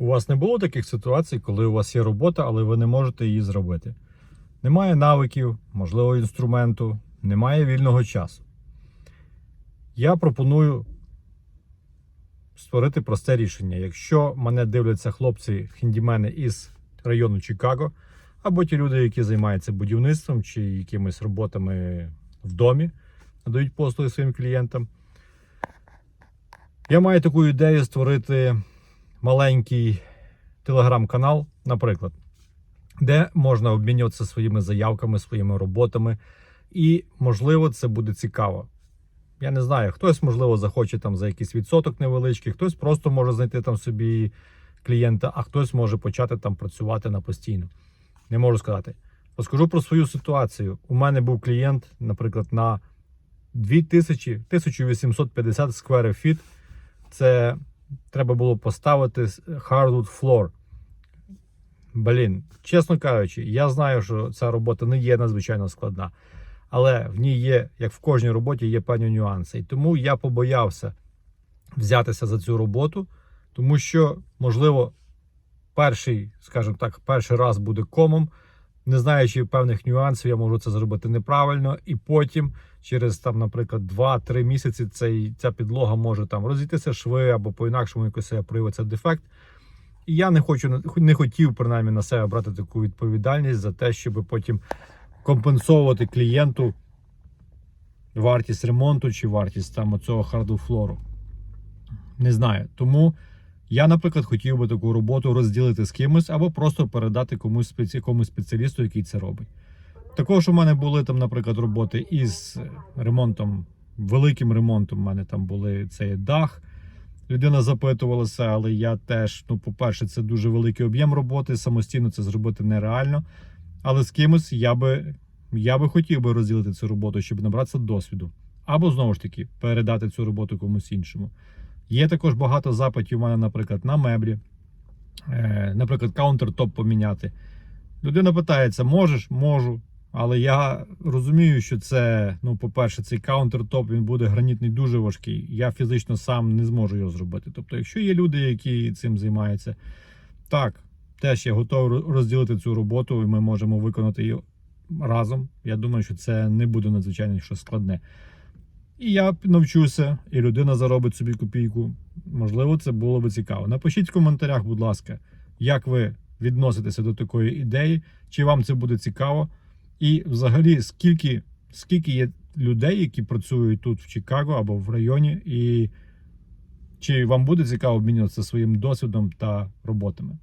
У вас не було таких ситуацій, коли у вас є робота, але ви не можете її зробити. Немає навиків, можливо, інструменту, немає вільного часу. Я пропоную створити просте рішення. Якщо мене дивляться хлопці хіндімени із району Чикаго, або ті люди, які займаються будівництвом чи якимись роботами в домі, надають послуги своїм клієнтам. Я маю таку ідею створити маленький телеграм-канал, наприклад, де можна обмінюватися своїми заявками, своїми роботами. І, можливо, це буде цікаво. Я не знаю, хтось, можливо, захоче там за якийсь відсоток невеличкий, хтось просто може знайти там собі клієнта, а хтось може почати там працювати на постійно. Не можу сказати. Розкажу про свою ситуацію. У мене був клієнт, наприклад, на 2000, 1850 скверів фіт. Це треба було поставити hardwood floor. Блін, чесно кажучи, я знаю, що ця робота не є надзвичайно складна, але в ній є, як в кожній роботі, є певні нюанси. І тому я побоявся взятися за цю роботу, тому що, можливо, перший, скажімо так, перший раз буде комом. Не знаючи певних нюансів, я можу це зробити неправильно, і потім, через там, наприклад, 2-3 місяці, цей, ця підлога може там розійтися шви або по-інакшому якось проявиться дефект. І я не хочу не хотів принаймні на себе брати таку відповідальність за те, щоб потім компенсовувати клієнту вартість ремонту чи вартість там оцього хардфлору. Не знаю. Тому я, наприклад, хотів би таку роботу розділити з кимось або просто передати комусь спеці... комусь спеціалісту, який це робить. Також у мене були там, наприклад, роботи із ремонтом, великим ремонтом. У мене там були цей дах. Людина запитувалася, але я теж, ну, по-перше, це дуже великий об'єм роботи, самостійно це зробити нереально. Але з кимось я би, я би хотів би розділити цю роботу, щоб набратися досвіду. Або знову ж таки передати цю роботу комусь іншому. Є також багато запитів у мене, наприклад, на меблі, е, наприклад, каунтертоп поміняти. Людина питається: можеш? Можу. Але я розумію, що це, ну, по-перше, цей каунтертоп він буде гранітний дуже важкий. Я фізично сам не зможу його зробити. Тобто, якщо є люди, які цим займаються, так, теж я готовий розділити цю роботу, і ми можемо виконати її разом. Я думаю, що це не буде надзвичайно щось складне. І я навчуся, і людина заробить собі копійку. Можливо, це було би цікаво. Напишіть в коментарях, будь ласка, як ви відноситеся до такої ідеї, чи вам це буде цікаво. І взагалі, скільки скільки є людей, які працюють тут в Чикаго або в районі, і чи вам буде цікаво обмінюватися своїм досвідом та роботами?